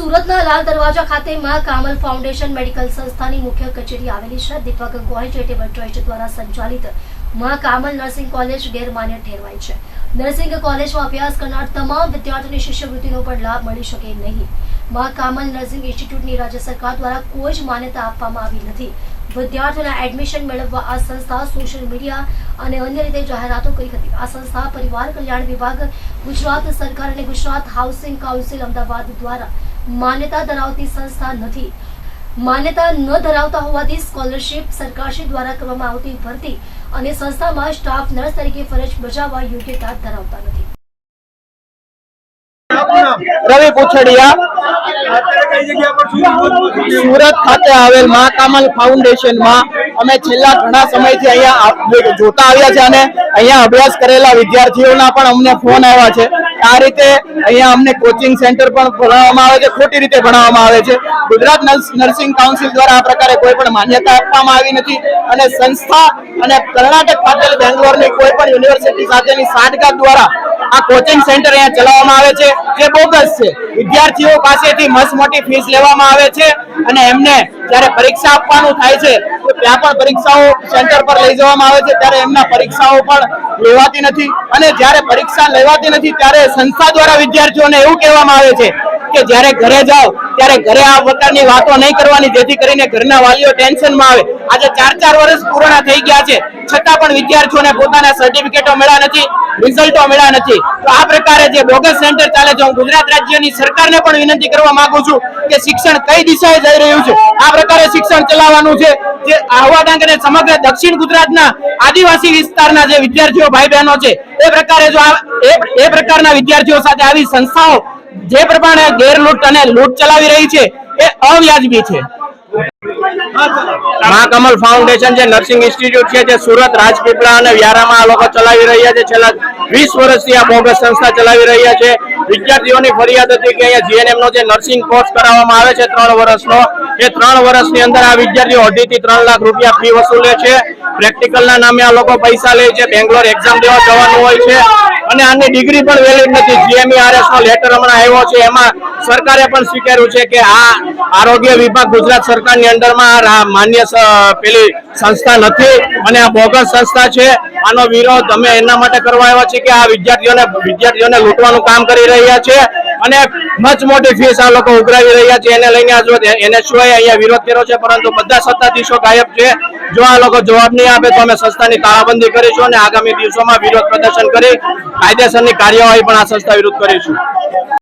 સુરતના લાલ દરવાજા ખાતે માં કામલ ફાઉન્ડેશન મેડિકલ સંસ્થાની મુખ્ય કચેરી આવેલી છે. દીપક ગોહિલ ચેરિટેબલ ટ્રસ્ટ દ્વારા સંચાલિતમાં કામલ નર્સિંગ કોલેજ ગેરમાન્ય ઠેરવાય છે. નર્સિંગ કોલેજમાં અભ્યાસ કરનાર તમામ વિદ્યાર્થીઓને શિષ્યવૃત્તિનો પણ લાભ મળી શકે નહીં. માં કામલ નર્સિંગ ઇન્સ્ટિટ્યૂટની રાજ્ય સરકાર દ્વારા કોઈ જ માન્યતા આપવામાં આવી નથી. વિદ્યાર્થીઓના એડમિશન મેળવવા આ સંસ્થા સોશિયલ મીડિયા અને અન્ય રીતે જાહેરાતો કરી હતી. આ સંસ્થા પરિવાર કલ્યાણ વિભાગ, ગુજરાત સરકાર અને ગુજરાત હાઉસિંગ કાઉન્સિલ અમદાવાદ દ્વારા માન્યતા ધરાવતી સંસ્થા નથી. માન્યતા ન ધરાવતા હોવાથી સ્કોલરશિપ સરકારશ્રી દ્વારા કરવામાં આવતી ભરતી અને સંસ્થામાં સ્ટાફ નર્સ તરીકે ફરજ બજાવવા યોગ્યતા ધરાવતા નથી. રવિ પૂછડિયા? સુરત ખાતે આવેલ મા કામલ ફાઉન્ડેશનમાં અમે છેલ્લા ઘણા સમયથી અહીંયા જોતા આવ્યા છે અને અહીંયા અભ્યાસ કરેલા વિદ્યાર્થીઓના પણ અમને ફોન આવ્યા છે. આ રીતે અહીંયા અમને કોચિંગ સેન્ટર પણ ભણાવવામાં આવે છે, ખોટી રીતે ભણાવવામાં આવે છે. ગુજરાત નર્સ- નર્સિંગ કાઉન્સિલ દ્વારા આ પ્રકારે કોઈ પણ માન્યતા આપવામાં આવી નથી અને સંસ્થા અને કર્ણાટક ખાતે બેંગ્લોરની કોઈ પણ યુનિવર્સિટી સાથેની સાંઠગાંઠ દ્વારા આ કોચિંગ સેન્ટર અહીંયા ચલાવવામાં આવે છે, જે બોગસ છે. વિદ્યાર્થીઓ પાસેથી મસ્ત મોટી ફીસ લેવામાં આવે છે અને એમને જ્યારે પરીક્ષા આપવાનું થાય છે ત્યાં પણ પરીક્ષાઓ સેન્ટર પર લઈ જવામાં આવે છે, ત્યારે એમના પરીક્ષાઓ પણ લેવાતી નથી. અને જ્યારે પરીક્ષા લેવાતી નથી, ત્યારે સંસ્થા દ્વારા વિદ્યાર્થીઓને એવું કહેવામાં આવે છે કે જ્યારે ઘરે જાઓ, ત્યારે ઘરે આ પ્રકારની વાતો નહીં કરવાની, જેથી કરીને ઘરના વાલીઓ ટેન્શનમાં આવે. આજે ચાર ચાર વર્ષ પૂર્ણ થઈ ગયા છે છતાં પણ વિદ્યાર્થીઓને પોતાના સર્ટિફિકેટો મળ્યા નથી રિઝલ્ટો મળ્યા નથી. તો આ પ્રકારે જે બોગસ સેન્ટર ચાલે છે, હું ગુજરાત રાજ્યની સરકારને પણ વિનંતી કરવા માંગુ છું કે શિક્ષણ કઈ દિશાએ જઈ રહ્યું છે? આ પ્રકારે શિક્ષણ ચલાવવાનું છે. જે આહવા ડાંગ સમગ્ર દક્ષિણ ગુજરાતના આદિવાસી વિસ્તારના જે વિદ્યાર્થીઓ ભાઈ બહેનો છે, એ પ્રકારે જો એ પ્રકારના વિદ્યાર્થીઓ સાથે આવી સંસ્થાઓ જે પ્રમાણે ગેરલૂંટ અને લૂંટ ચલાવી રહી છે, એ અવ્યાજબી છે. મહાકમલ ફાઉન્ડેશન જે નર્સિંગ ઇન્સ્ટિટ્યૂટ છે, જે સુરત, રાજપીપળા અને વ્યારામાં આ લોકો ચલાવી રહ્યા છે. છેલ્લા વીસ વર્ષથી આ બોગસ સંસ્થા ચલાવી રહ્યા છે. વિદ્યાર્થીઓની ફરિયાદ હતી કે અહીંયા જીએનએમ નો જે નર્સિંગ કોર્સ કરાવવામાં આવે છે ત્રણ વર્ષનો, એ ત્રણ વર્ષની અંદર આ વિદ્યાર્થીઓ અઢી થી ત્રણ લાખ રૂપિયા ફી વસૂલે છે. પ્રેક્ટિકલ ના નામે આ લોકો પૈસા લે છે. બેંગ્લોર એક્ઝામ દેવા જવાનું હોય છે. અને આની ડિગ્રી પણ વેલિડ નથી. જીએમઈઆરએસ નો લેટર હમણાં આવ્યો છે. એમાં સરકારે પણ સ્વીકાર્યું છે કે આ આરોગ્ય વિભાગ ગુજરાત સરકારની અંડરમાં આ માન્ય પેલી સંસ્થા નથી અને આ બોગસ સંસ્થા છે. આનો વિરોધ અમે એના માટે કરવા આવ્યા છીએ કે આ વિદ્યાર્થીઓને વિદ્યાર્થીઓને લૂંટવાનું કામ કરી રહ્યા છે. અને મચ મોટી ફીસ આ લોકો ઉઘરાવી રહ્યા છે. એને લઈને એને સિવાય અહીંયા વિરોધ કર્યો છે, પરંતુ બધા સત્તાધીશો ગાયબ છે. જો આ લોકો જવાબ નહીં આપે તો અમે સંસ્થાની તાળાબંધી કરીશું અને આગામી દિવસોમાં વિરોધ પ્રદર્શન કરી કાયદેસરની કાર્યવાહી પણ આ સંસ્થા વિરુદ્ધ કરીશું.